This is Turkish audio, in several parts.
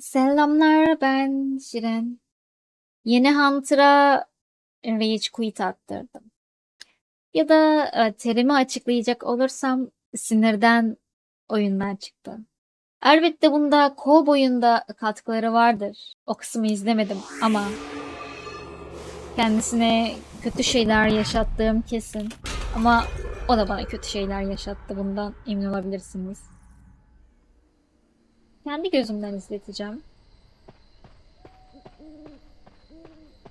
Selamlar ben Şiren. Yeni Hunter'a Rage Quit attırdım. Ya da e, terimi açıklayacak olursam sinirden oyundan çıktı. Elbette bunda Cowboy'un da katkıları vardır. O kısmı izlemedim ama kendisine kötü şeyler yaşattığım kesin. Ama o da bana kötü şeyler yaşattı. Bundan emin olabilirsiniz. Kendi gözümden izleteceğim.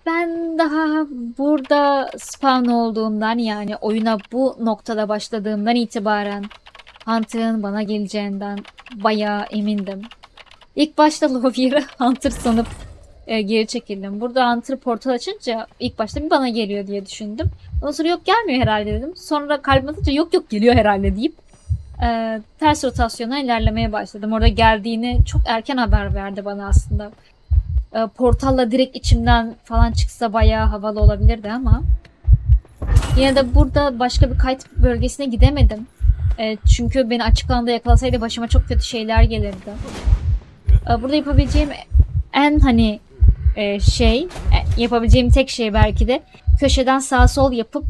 Ben daha burada spawn olduğumdan yani oyuna bu noktada başladığımdan itibaren Hunter'ın bana geleceğinden bayağı emindim. İlk başta Lovier'ı Hunter sanıp e, geri çekildim. Burada Hunter portal açınca ilk başta bir bana geliyor diye düşündüm. Ondan sonra yok gelmiyor herhalde dedim. Sonra kalbim atınca yok yok geliyor herhalde deyip e, ters rotasyona ilerlemeye başladım. Orada geldiğini çok erken haber verdi bana aslında. E, portalla direkt içimden falan çıksa bayağı havalı olabilirdi ama yine de burada başka bir kayıt bölgesine gidemedim. E, çünkü beni açık alanda yakalasaydı başıma çok kötü şeyler gelirdi. E, burada yapabileceğim en hani e, şey, e, yapabileceğim tek şey belki de köşeden sağ sol yapıp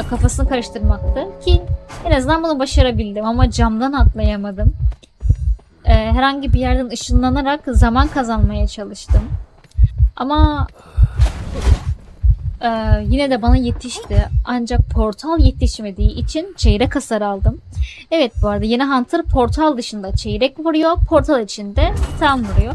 e, kafasını karıştırmaktı ki en azından bunu başarabildim ama camdan atlayamadım. Ee, herhangi bir yerden ışınlanarak zaman kazanmaya çalıştım. Ama e, yine de bana yetişti. Ancak portal yetişmediği için çeyrek hasar aldım. Evet bu arada yeni Hunter portal dışında çeyrek vuruyor. Portal içinde tam vuruyor.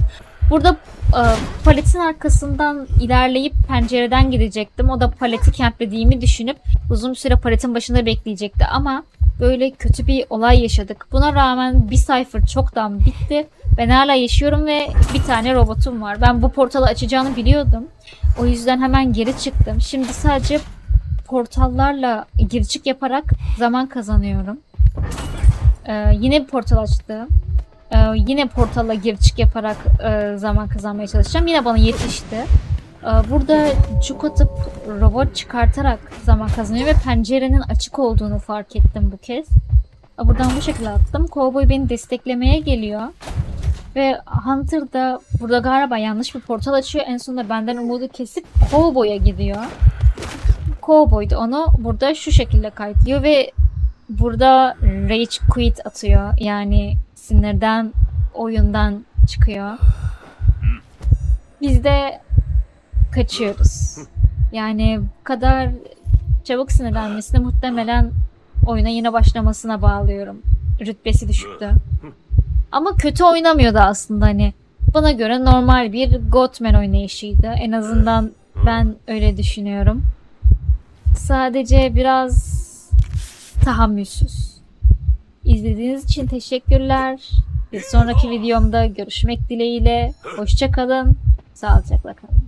Burada e, paletin arkasından ilerleyip pencereden gidecektim. O da paleti camplediğimi düşünüp uzun süre paletin başında bekleyecekti ama böyle kötü bir olay yaşadık. Buna rağmen bir sayfa çoktan bitti. Ben hala yaşıyorum ve bir tane robotum var. Ben bu portalı açacağını biliyordum. O yüzden hemen geri çıktım. Şimdi sadece portallarla gir çık yaparak zaman kazanıyorum. Ee, yine bir portal açtım. Ee, yine portalla gir çık yaparak e, zaman kazanmaya çalışacağım. Yine bana yetişti. Ee, burada çuk atıp robot çıkartarak zaman kazanıyor ve pencerenin açık olduğunu fark ettim bu kez. Ee, Buradan bu şekilde attım. Cowboy beni desteklemeye geliyor. Ve Hunter da burada galiba yanlış bir portal açıyor. En sonunda benden umudu kesip Cowboy'a gidiyor. Cowboy da onu burada şu şekilde kayıtlıyor ve burada Rage Quit atıyor. Yani sinirden oyundan çıkıyor. Biz de kaçıyoruz. Yani bu kadar çabuk sinirlenmesine muhtemelen oyuna yine başlamasına bağlıyorum. Rütbesi düşüktü. Ama kötü oynamıyordu aslında hani. Bana göre normal bir Goatman oynayışıydı. En azından ben öyle düşünüyorum. Sadece biraz tahammülsüz. İzlediğiniz için teşekkürler. Bir sonraki videomda görüşmek dileğiyle. Hoşça kalın. Sağlıcakla kalın.